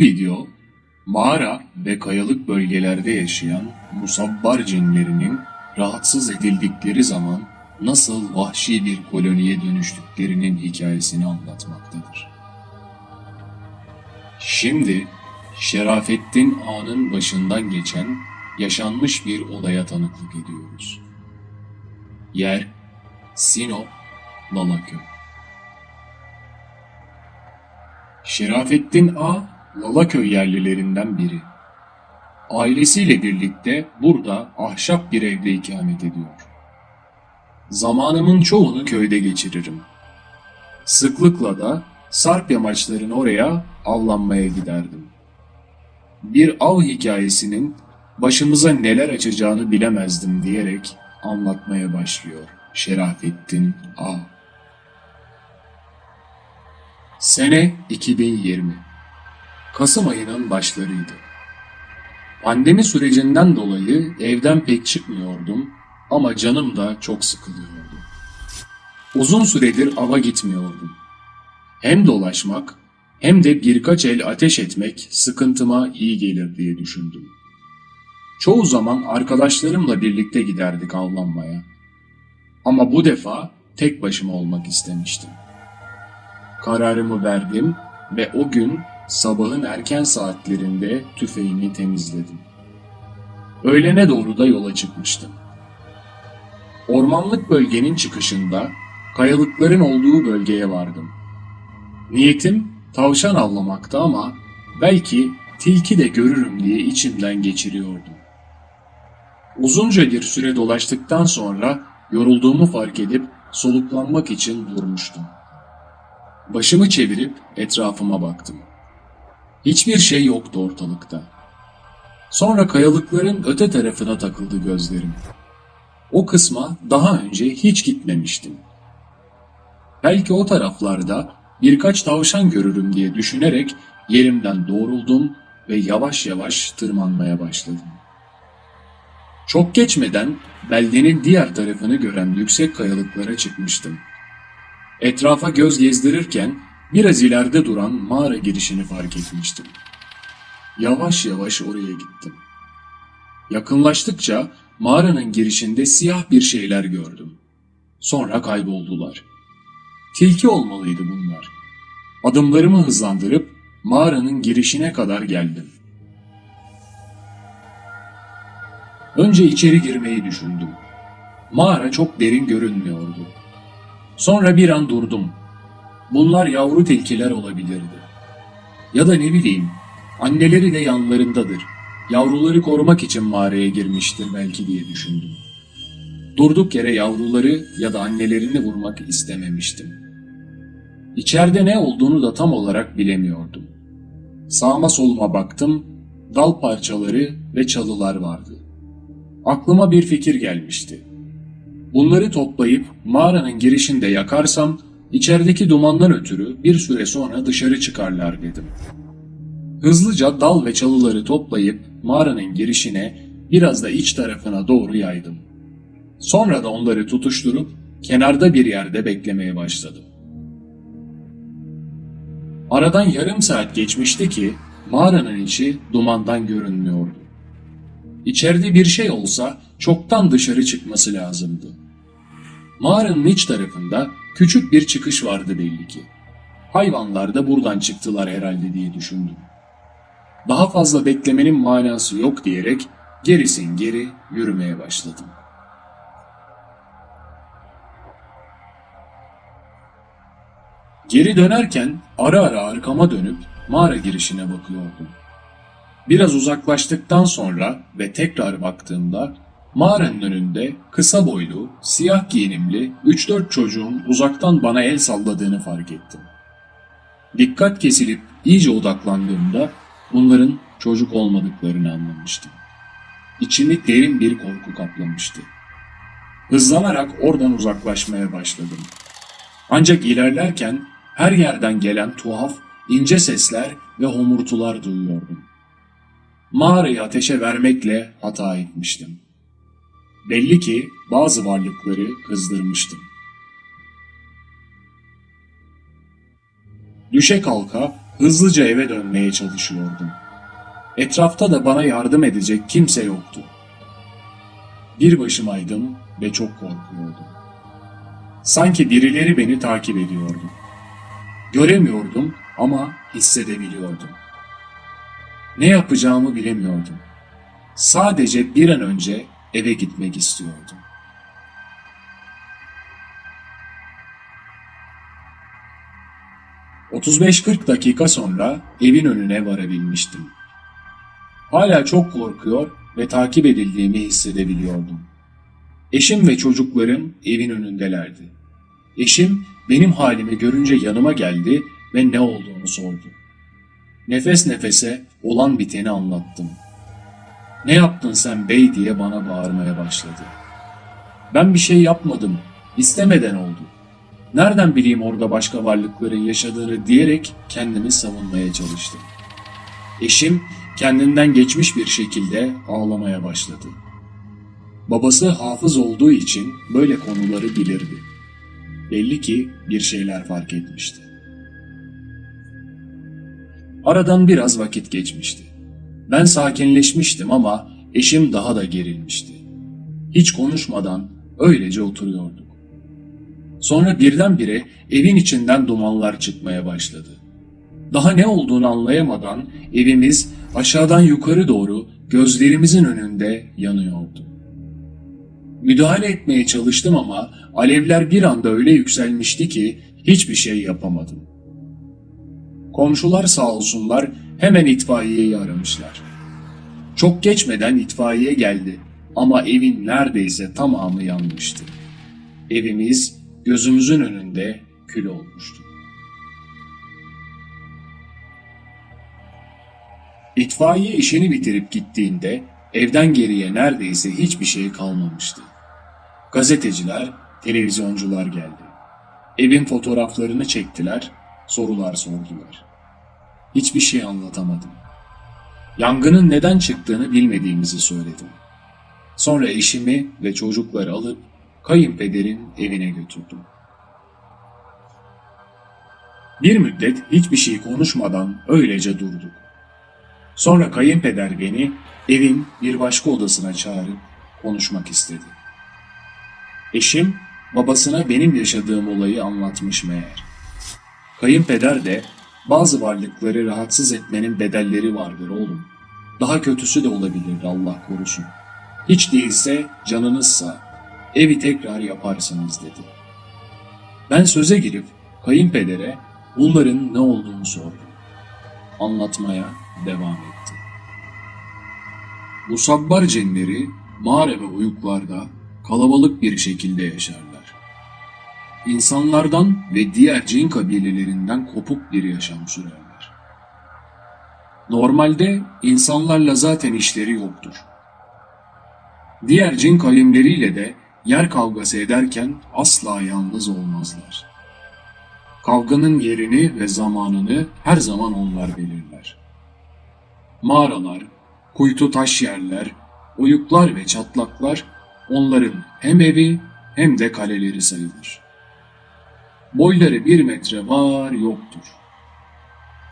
Bu video mağara ve kayalık bölgelerde yaşayan musabbar cinlerinin rahatsız edildikleri zaman nasıl vahşi bir koloniye dönüştüklerinin hikayesini anlatmaktadır. Şimdi Şerafettin Ağa'nın başından geçen yaşanmış bir olaya tanıklık ediyoruz. Yer Sinop, Lalaköy. Şerafettin A, Lalaköy yerlilerinden biri. Ailesiyle birlikte burada ahşap bir evde ikamet ediyor. Zamanımın çoğunu köyde geçiririm. Sıklıkla da sarp yamaçların oraya avlanmaya giderdim. Bir av hikayesinin başımıza neler açacağını bilemezdim diyerek anlatmaya başlıyor Şerafettin A. Sene 2020. Kasım ayının başlarıydı. Pandemi sürecinden dolayı evden pek çıkmıyordum ama canım da çok sıkılıyordu. Uzun süredir ava gitmiyordum. Hem dolaşmak hem de birkaç el ateş etmek sıkıntıma iyi gelir diye düşündüm. Çoğu zaman arkadaşlarımla birlikte giderdik avlanmaya. Ama bu defa tek başıma olmak istemiştim. Kararımı verdim ve o gün sabahın erken saatlerinde tüfeğimi temizledim. Öğlene doğru da yola çıkmıştım. Ormanlık bölgenin çıkışında kayalıkların olduğu bölgeye vardım. Niyetim tavşan avlamaktı ama belki tilki de görürüm diye içimden geçiriyordum. Uzunca bir süre dolaştıktan sonra yorulduğumu fark edip soluklanmak için durmuştum. Başımı çevirip etrafıma baktım. Hiçbir şey yoktu ortalıkta. Sonra kayalıkların öte tarafına takıldı gözlerim. O kısma daha önce hiç gitmemiştim. Belki o taraflarda birkaç tavşan görürüm diye düşünerek yerimden doğruldum ve yavaş yavaş tırmanmaya başladım. Çok geçmeden beldenin diğer tarafını gören yüksek kayalıklara çıkmıştım. Etrafa göz gezdirirken biraz ileride duran mağara girişini fark etmiştim. Yavaş yavaş oraya gittim. Yakınlaştıkça mağaranın girişinde siyah bir şeyler gördüm. Sonra kayboldular. Tilki olmalıydı bunlar. Adımlarımı hızlandırıp mağaranın girişine kadar geldim. Önce içeri girmeyi düşündüm. Mağara çok derin görünmüyordu. Sonra bir an durdum. Bunlar yavru tilkiler olabilirdi. Ya da ne bileyim, anneleri de yanlarındadır. Yavruları korumak için mağaraya girmiştir belki diye düşündüm. Durduk yere yavruları ya da annelerini vurmak istememiştim. İçeride ne olduğunu da tam olarak bilemiyordum. Sağıma soluma baktım, dal parçaları ve çalılar vardı. Aklıma bir fikir gelmişti. Bunları toplayıp mağaranın girişinde yakarsam içerideki dumandan ötürü bir süre sonra dışarı çıkarlar dedim. Hızlıca dal ve çalıları toplayıp mağaranın girişine biraz da iç tarafına doğru yaydım. Sonra da onları tutuşturup kenarda bir yerde beklemeye başladım. Aradan yarım saat geçmişti ki mağaranın içi dumandan görünmüyordu. İçeride bir şey olsa çoktan dışarı çıkması lazımdı. Mağaranın iç tarafında küçük bir çıkış vardı belli ki. Hayvanlar da buradan çıktılar herhalde diye düşündüm. Daha fazla beklemenin manası yok diyerek gerisin geri yürümeye başladım. Geri dönerken ara ara arkama dönüp mağara girişine bakıyordum. Biraz uzaklaştıktan sonra ve tekrar baktığımda mağaranın önünde kısa boylu, siyah giyinimli 3-4 çocuğun uzaktan bana el salladığını fark ettim. Dikkat kesilip iyice odaklandığımda bunların çocuk olmadıklarını anlamıştım. İçimi derin bir korku kaplamıştı. Hızlanarak oradan uzaklaşmaya başladım. Ancak ilerlerken her yerden gelen tuhaf, ince sesler ve homurtular duyuyordum. Mağarayı ateşe vermekle hata etmiştim. Belli ki bazı varlıkları kızdırmıştım. Düşe kalka Hızlıca eve dönmeye çalışıyordum. Etrafta da bana yardım edecek kimse yoktu. Bir başımaydım ve çok korkuyordum. Sanki birileri beni takip ediyordu. Göremiyordum ama hissedebiliyordum. Ne yapacağımı bilemiyordum. Sadece bir an önce eve gitmek istiyordum. ...35-40 dakika sonra evin önüne varabilmiştim. Hala çok korkuyor ve takip edildiğimi hissedebiliyordum. Eşim ve çocuklarım evin önündelerdi. Eşim benim halimi görünce yanıma geldi ve ne olduğunu sordu. Nefes nefese olan biteni anlattım. Ne yaptın sen bey diye bana bağırmaya başladı. Ben bir şey yapmadım, istemeden oldu. Nereden bileyim orada başka varlıkların yaşadığını diyerek kendimi savunmaya çalıştım. Eşim kendinden geçmiş bir şekilde ağlamaya başladı. Babası hafız olduğu için böyle konuları bilirdi. Belli ki bir şeyler fark etmişti. Aradan biraz vakit geçmişti. Ben sakinleşmiştim ama eşim daha da gerilmişti. Hiç konuşmadan öylece oturuyorduk. Sonra birdenbire evin içinden dumanlar çıkmaya başladı. Daha ne olduğunu anlayamadan evimiz aşağıdan yukarı doğru gözlerimizin önünde yanıyordu. Müdahale etmeye çalıştım ama alevler bir anda öyle yükselmişti ki hiçbir şey yapamadım. Komşular sağ olsunlar hemen itfaiyeyi aramışlar. Çok geçmeden itfaiye geldi ama evin neredeyse tamamı yanmıştı. Evimiz gözümüzün önünde kül olmuştu. İtfaiye işini bitirip gittiğinde evden geriye neredeyse hiçbir şey kalmamıştı. Gazeteciler, televizyoncular geldi. Evin fotoğraflarını çektiler, sorular sordular. Hiçbir şey anlatamadım. Yangının neden çıktığını bilmediğimizi söyledim. Sonra eşimi ve çocukları alıp kayınpederin evine götürdüm. Bir müddet hiçbir şey konuşmadan öylece durduk. Sonra kayınpeder beni evin bir başka odasına çağırıp konuşmak istedi. Eşim babasına benim yaşadığım olayı anlatmış meğer. Kayınpeder de bazı varlıkları rahatsız etmenin bedelleri vardır oğlum. Daha kötüsü de olabilir Allah korusun. Hiç değilse canınızsa evi tekrar yaparsınız dedi. Ben söze girip kayınpedere bunların ne olduğunu sordum. Anlatmaya devam etti. Bu sabbar cinleri mağara ve uyuklarda kalabalık bir şekilde yaşarlar. İnsanlardan ve diğer cin kabilelerinden kopuk bir yaşam sürerler. Normalde insanlarla zaten işleri yoktur. Diğer cin kalimleriyle de yer kavgası ederken asla yalnız olmazlar. Kavganın yerini ve zamanını her zaman onlar belirler. Mağaralar, kuytu taş yerler, oyuklar ve çatlaklar onların hem evi hem de kaleleri sayılır. Boyları bir metre var yoktur.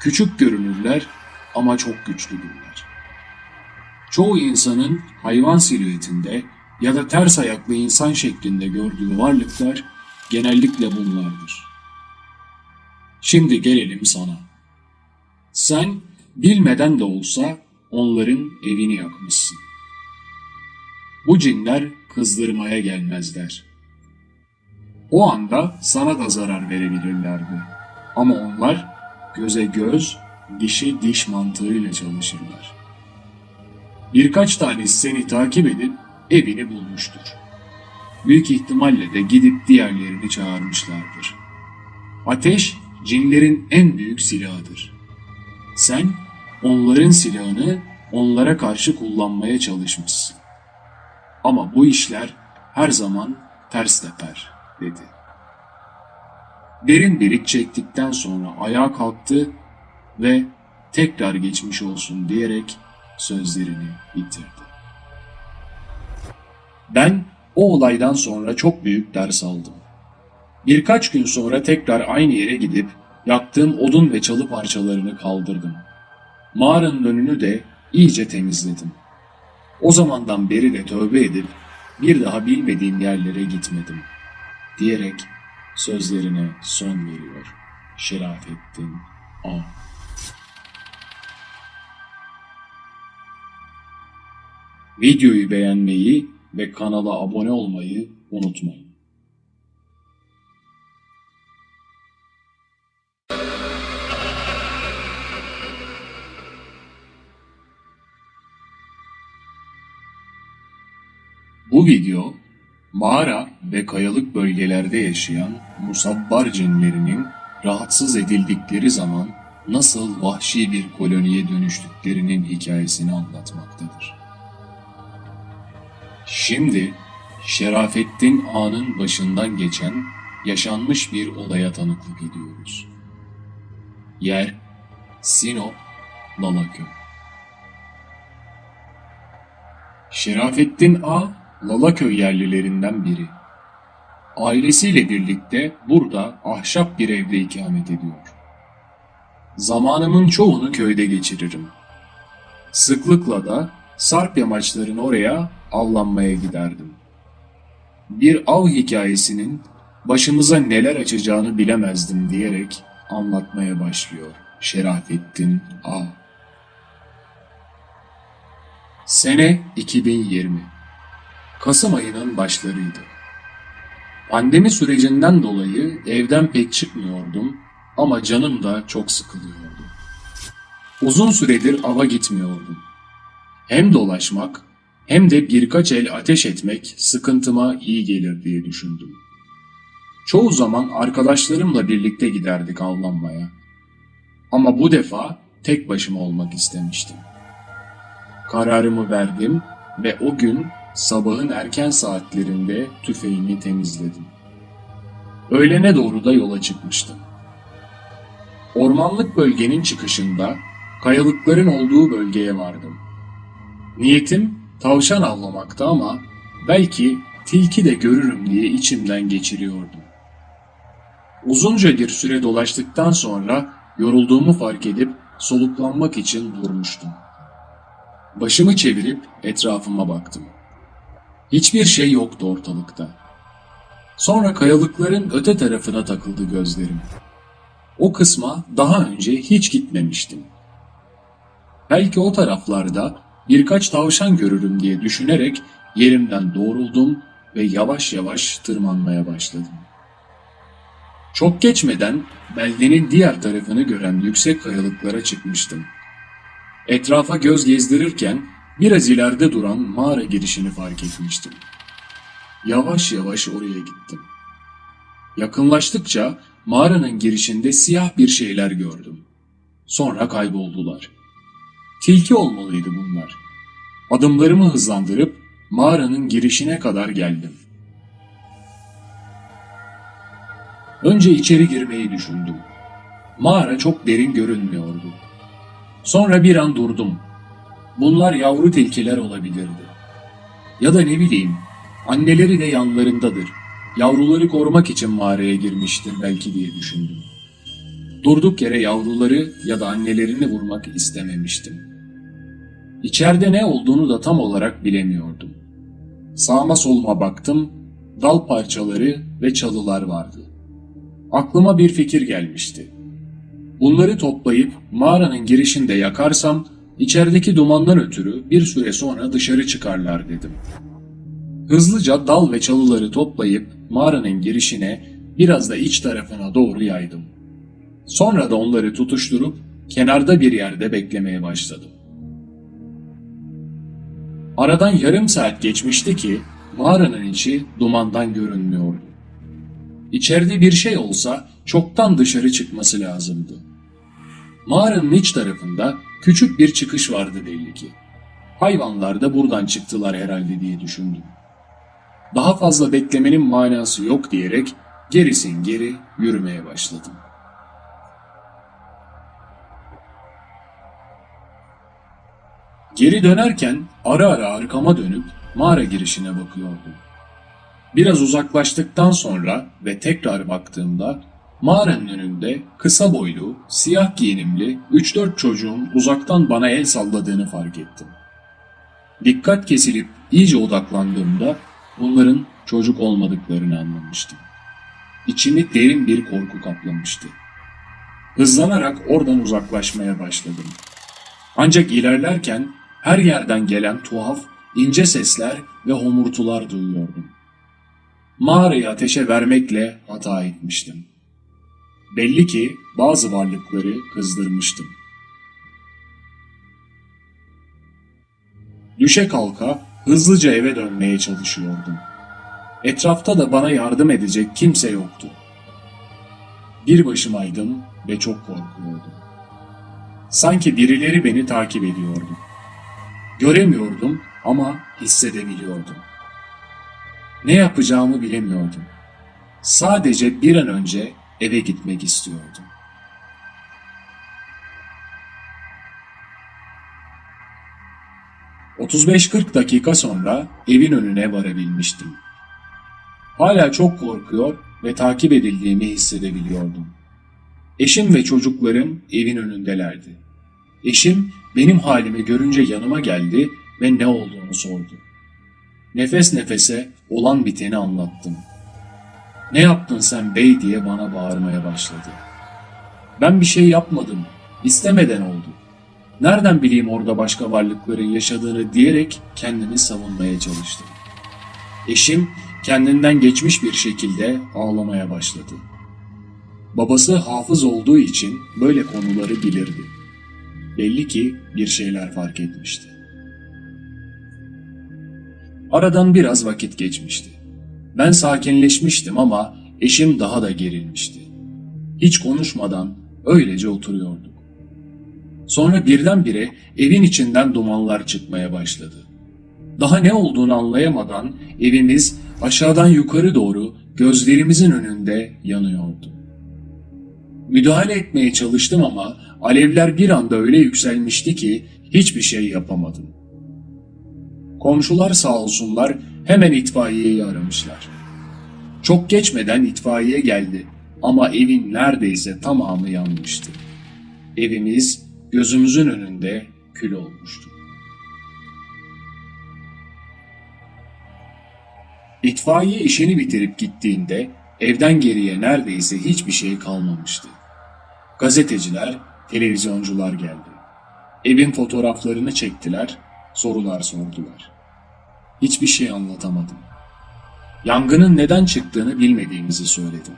Küçük görünürler ama çok güçlüdürler. Çoğu insanın hayvan silüetinde ya da ters ayaklı insan şeklinde gördüğü varlıklar genellikle bunlardır. Şimdi gelelim sana. Sen bilmeden de olsa onların evini yakmışsın. Bu cinler kızdırmaya gelmezler. O anda sana da zarar verebilirlerdi. Ama onlar göze göz, dişe diş mantığıyla çalışırlar. Birkaç tanesi seni takip edip evini bulmuştur. Büyük ihtimalle de gidip diğerlerini çağırmışlardır. Ateş cinlerin en büyük silahıdır. Sen onların silahını onlara karşı kullanmaya çalışmışsın. Ama bu işler her zaman ters teper dedi. Derin iç çektikten sonra ayağa kalktı ve tekrar geçmiş olsun diyerek sözlerini bitirdi. Ben o olaydan sonra çok büyük ders aldım. Birkaç gün sonra tekrar aynı yere gidip Yaktığım odun ve çalı parçalarını kaldırdım. Mağaranın önünü de iyice temizledim. O zamandan beri de tövbe edip bir daha bilmediğim yerlere gitmedim. Diyerek sözlerine son veriyor. Şerafettin A. Videoyu beğenmeyi ve kanala abone olmayı unutmayın. Bu video mağara ve kayalık bölgelerde yaşayan musabbar cinlerinin rahatsız edildikleri zaman nasıl vahşi bir koloniye dönüştüklerinin hikayesini anlatmaktadır. Şimdi Şerafettin Ağa'nın başından geçen yaşanmış bir olaya tanıklık ediyoruz. Yer Sinop, Lalaköy. Şerafettin A, Lalaköy yerlilerinden biri. Ailesiyle birlikte burada ahşap bir evde ikamet ediyor. Zamanımın çoğunu köyde geçiririm. Sıklıkla da sarp yamaçların oraya avlanmaya giderdim. Bir av hikayesinin başımıza neler açacağını bilemezdim diyerek anlatmaya başlıyor Şerafettin A. Sene 2020. Kasım ayının başlarıydı. Pandemi sürecinden dolayı evden pek çıkmıyordum ama canım da çok sıkılıyordu. Uzun süredir ava gitmiyordum. Hem dolaşmak hem de birkaç el ateş etmek sıkıntıma iyi gelir diye düşündüm. Çoğu zaman arkadaşlarımla birlikte giderdik avlanmaya. Ama bu defa tek başıma olmak istemiştim. Kararımı verdim ve o gün sabahın erken saatlerinde tüfeğimi temizledim. Öğlene doğru da yola çıkmıştım. Ormanlık bölgenin çıkışında kayalıkların olduğu bölgeye vardım. Niyetim tavşan avlamaktı ama belki tilki de görürüm diye içimden geçiriyordum. Uzunca bir süre dolaştıktan sonra yorulduğumu fark edip soluklanmak için durmuştum. Başımı çevirip etrafıma baktım. Hiçbir şey yoktu ortalıkta. Sonra kayalıkların öte tarafına takıldı gözlerim. O kısma daha önce hiç gitmemiştim. Belki o taraflarda birkaç tavşan görürüm diye düşünerek yerimden doğruldum ve yavaş yavaş tırmanmaya başladım. Çok geçmeden beldenin diğer tarafını gören yüksek kayalıklara çıkmıştım. Etrafa göz gezdirirken biraz ileride duran mağara girişini fark etmiştim. Yavaş yavaş oraya gittim. Yakınlaştıkça mağaranın girişinde siyah bir şeyler gördüm. Sonra kayboldular. Tilki olmalıydı bunlar. Adımlarımı hızlandırıp mağaranın girişine kadar geldim. Önce içeri girmeyi düşündüm. Mağara çok derin görünmüyordu. Sonra bir an durdum. Bunlar yavru tilkiler olabilirdi. Ya da ne bileyim, anneleri de yanlarındadır. Yavruları korumak için mağaraya girmiştir belki diye düşündüm. Durduk yere yavruları ya da annelerini vurmak istememiştim. İçeride ne olduğunu da tam olarak bilemiyordum. Sağıma soluma baktım, dal parçaları ve çalılar vardı. Aklıma bir fikir gelmişti. Bunları toplayıp mağaranın girişinde yakarsam içerideki dumandan ötürü bir süre sonra dışarı çıkarlar dedim. Hızlıca dal ve çalıları toplayıp mağaranın girişine biraz da iç tarafına doğru yaydım. Sonra da onları tutuşturup kenarda bir yerde beklemeye başladım. Aradan yarım saat geçmişti ki mağaranın içi dumandan görünmüyordu. İçeride bir şey olsa çoktan dışarı çıkması lazımdı. Mağaranın iç tarafında küçük bir çıkış vardı belli ki. Hayvanlar da buradan çıktılar herhalde diye düşündüm. Daha fazla beklemenin manası yok diyerek gerisin geri yürümeye başladım. Geri dönerken ara ara arkama dönüp mağara girişine bakıyordum. Biraz uzaklaştıktan sonra ve tekrar baktığımda Mağaranın önünde kısa boylu, siyah giyinimli 3-4 çocuğun uzaktan bana el salladığını fark ettim. Dikkat kesilip iyice odaklandığımda bunların çocuk olmadıklarını anlamıştım. İçimi derin bir korku kaplamıştı. Hızlanarak oradan uzaklaşmaya başladım. Ancak ilerlerken her yerden gelen tuhaf, ince sesler ve homurtular duyuyordum. Mağarayı ateşe vermekle hata etmiştim. Belli ki bazı varlıkları kızdırmıştım. Düşe kalka hızlıca eve dönmeye çalışıyordum. Etrafta da bana yardım edecek kimse yoktu. Bir başımaydım ve çok korkuyordum. Sanki birileri beni takip ediyordu. Göremiyordum ama hissedebiliyordum. Ne yapacağımı bilemiyordum. Sadece bir an önce eve gitmek istiyordum. ...35-40 dakika sonra evin önüne varabilmiştim. Hala çok korkuyor ve takip edildiğimi hissedebiliyordum. Eşim ve çocuklarım evin önündelerdi. Eşim benim halimi görünce yanıma geldi ve ne olduğunu sordu. Nefes nefese olan biteni anlattım. Ne yaptın sen bey diye bana bağırmaya başladı. Ben bir şey yapmadım. İstemeden oldu. Nereden bileyim orada başka varlıkların yaşadığını diyerek kendimi savunmaya çalıştım. Eşim kendinden geçmiş bir şekilde ağlamaya başladı. Babası hafız olduğu için böyle konuları bilirdi. Belli ki bir şeyler fark etmişti. Aradan biraz vakit geçmişti. Ben sakinleşmiştim ama eşim daha da gerilmişti. Hiç konuşmadan öylece oturuyorduk. Sonra birdenbire evin içinden dumanlar çıkmaya başladı. Daha ne olduğunu anlayamadan evimiz aşağıdan yukarı doğru gözlerimizin önünde yanıyordu. Müdahale etmeye çalıştım ama alevler bir anda öyle yükselmişti ki hiçbir şey yapamadım. Komşular sağ olsunlar hemen itfaiyeyi aramışlar. Çok geçmeden itfaiye geldi ama evin neredeyse tamamı yanmıştı. Evimiz gözümüzün önünde kül olmuştu. İtfaiye işini bitirip gittiğinde evden geriye neredeyse hiçbir şey kalmamıştı. Gazeteciler, televizyoncular geldi. Evin fotoğraflarını çektiler, sorular sordular. Hiçbir şey anlatamadım. Yangının neden çıktığını bilmediğimizi söyledim.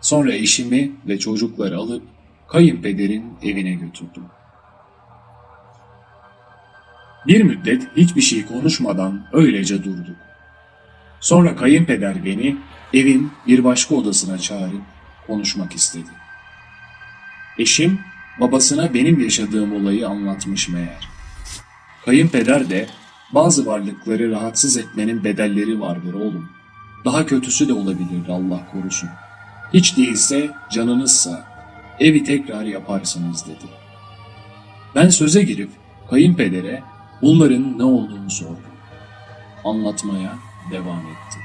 Sonra eşimi ve çocukları alıp kayınpederin evine götürdüm. Bir müddet hiçbir şey konuşmadan öylece durduk. Sonra kayınpeder beni evin bir başka odasına çağırıp konuşmak istedi. Eşim babasına benim yaşadığım olayı anlatmış meğer. Kayınpeder de bazı varlıkları rahatsız etmenin bedelleri vardır oğlum. Daha kötüsü de olabilir Allah korusun. Hiç değilse canınızsa evi tekrar yaparsınız dedi. Ben söze girip kayınpedere bunların ne olduğunu sordum. Anlatmaya devam etti.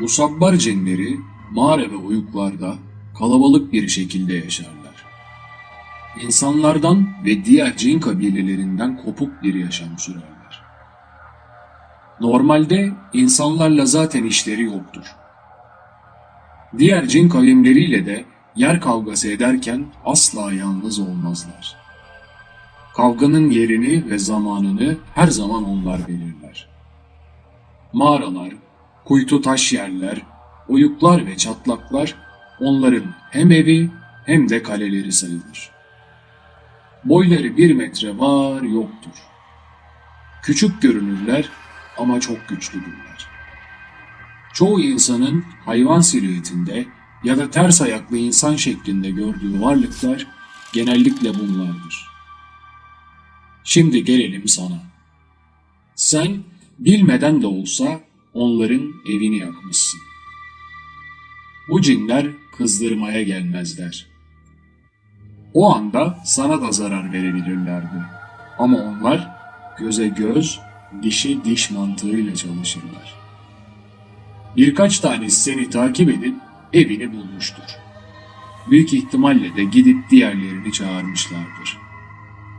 Musabbar cinleri mağara ve uyuklarda kalabalık bir şekilde yaşarlar. İnsanlardan ve diğer cin kabilelerinden kopuk bir yaşam sürerler. Normalde insanlarla zaten işleri yoktur. Diğer cin kavimleriyle de yer kavgası ederken asla yalnız olmazlar. Kavganın yerini ve zamanını her zaman onlar belirler. Mağaralar, kuytu taş yerler, oyuklar ve çatlaklar onların hem evi hem de kaleleri sayılır. Boyları bir metre var yoktur. Küçük görünürler ama çok güçlüdürler. Çoğu insanın hayvan silüetinde ya da ters ayaklı insan şeklinde gördüğü varlıklar genellikle bunlardır. Şimdi gelelim sana. Sen bilmeden de olsa onların evini yakmışsın. Bu cinler kızdırmaya gelmezler. O anda sana da zarar verebilirlerdi. Ama onlar göze göz, dişe diş mantığıyla çalışırlar. Birkaç tanesi seni takip edip evini bulmuştur. Büyük ihtimalle de gidip diğerlerini çağırmışlardır.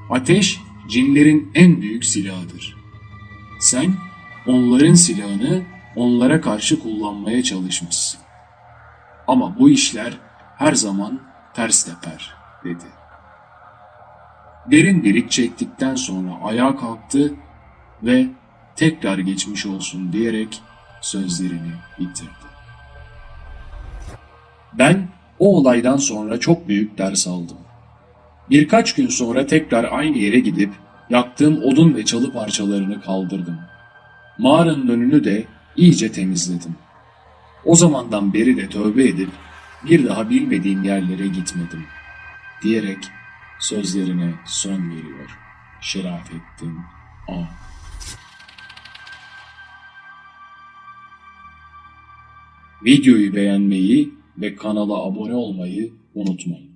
Ateş cinlerin en büyük silahıdır. Sen onların silahını onlara karşı kullanmaya çalışmışsın. Ama bu işler her zaman ters teper dedi. Derin iç çektikten sonra ayağa kalktı ve tekrar geçmiş olsun diyerek sözlerini bitirdi. Ben o olaydan sonra çok büyük ders aldım. Birkaç gün sonra tekrar aynı yere gidip yaktığım odun ve çalı parçalarını kaldırdım. Mağaranın önünü de iyice temizledim. O zamandan beri de tövbe edip bir daha bilmediğim yerlere gitmedim diyerek sözlerine son veriyor Şerafettin A. Videoyu beğenmeyi ve kanala abone olmayı unutmayın.